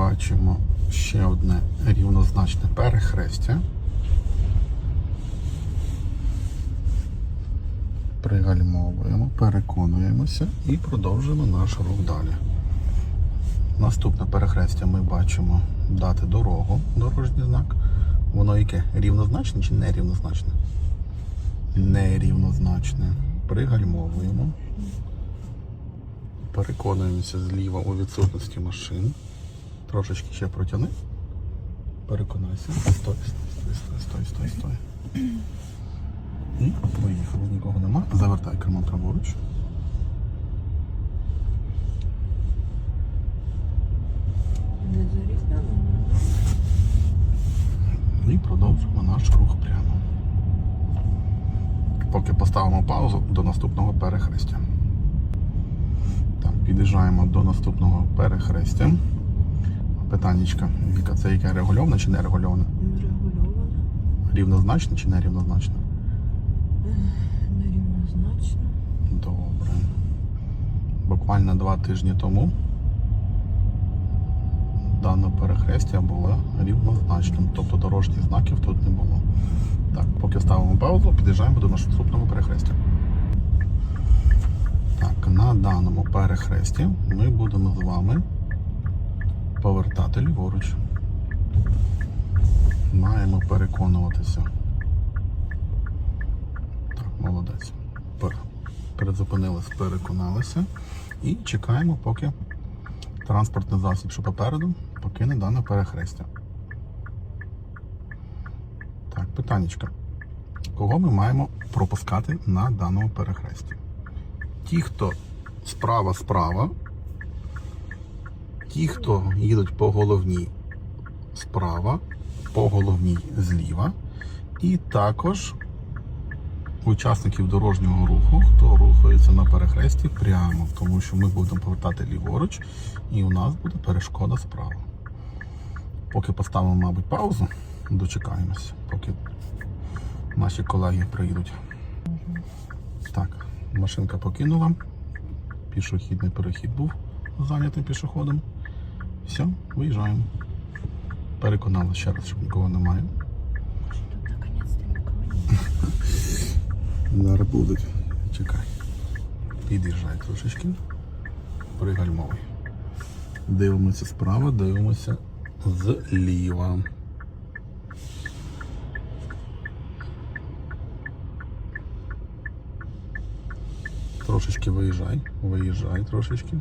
бачимо ще одне рівнозначне перехрестя. Пригальмовуємо, переконуємося і продовжуємо наш рух далі. Наступне перехрестя ми бачимо дати дорогу, дорожній знак. Воно яке? Рівнозначне чи нерівнозначне? Нерівнозначне. Пригальмовуємо. Переконуємося зліва у відсутності машин. Трошечки ще протяни. Переконайся. Стой, стой, стой, стой, стой, стой, стой. І поїхали, нікого нема. Завертай кермо праворуч. І продовжимо наш рух прямо. Поки поставимо паузу до наступного перехрестя. Так, під'їжджаємо до наступного перехрестя. Питаннячка, Віка, це яке регульоване чи не регульоване? Регульовано. Рівнозначне чи не рівнозначне? Нерівнозначно. Добре. Буквально два тижні тому дане перехрестя було рівнозначним, тобто дорожніх знаків тут не було. Так, поки ставимо паузу, під'їжджаємо до наступного перехрестя. Так, на даному перехресті ми будемо з вами повертати ліворуч. Маємо переконуватися. Так, молодець. Пер- Перезупинились, переконалися. І чекаємо, поки транспортний засіб, що попереду, покине дане перехрестя. Так, питаннячка. Кого ми маємо пропускати на даному перехресті? Ті, хто справа-справа, ті, хто їдуть по головній справа, по головній зліва, і також учасників дорожнього руху, хто рухається на перехресті прямо, тому що ми будемо повертати ліворуч, і у нас буде перешкода справа. Поки поставимо, мабуть, паузу, дочекаємося, поки наші колеги приїдуть. Так, машинка покинула. Пішохідний перехід був зайнятий пішоходом. Все, виїжджаємо. Переконали ще раз, щоб нікого немає. Зараз будуть. Чекай. Під'їжджай трошечки. Пригальмовуй. Дивимося справа, дивимося зліва. Трошечки виїжджай, виїжджай трошечки.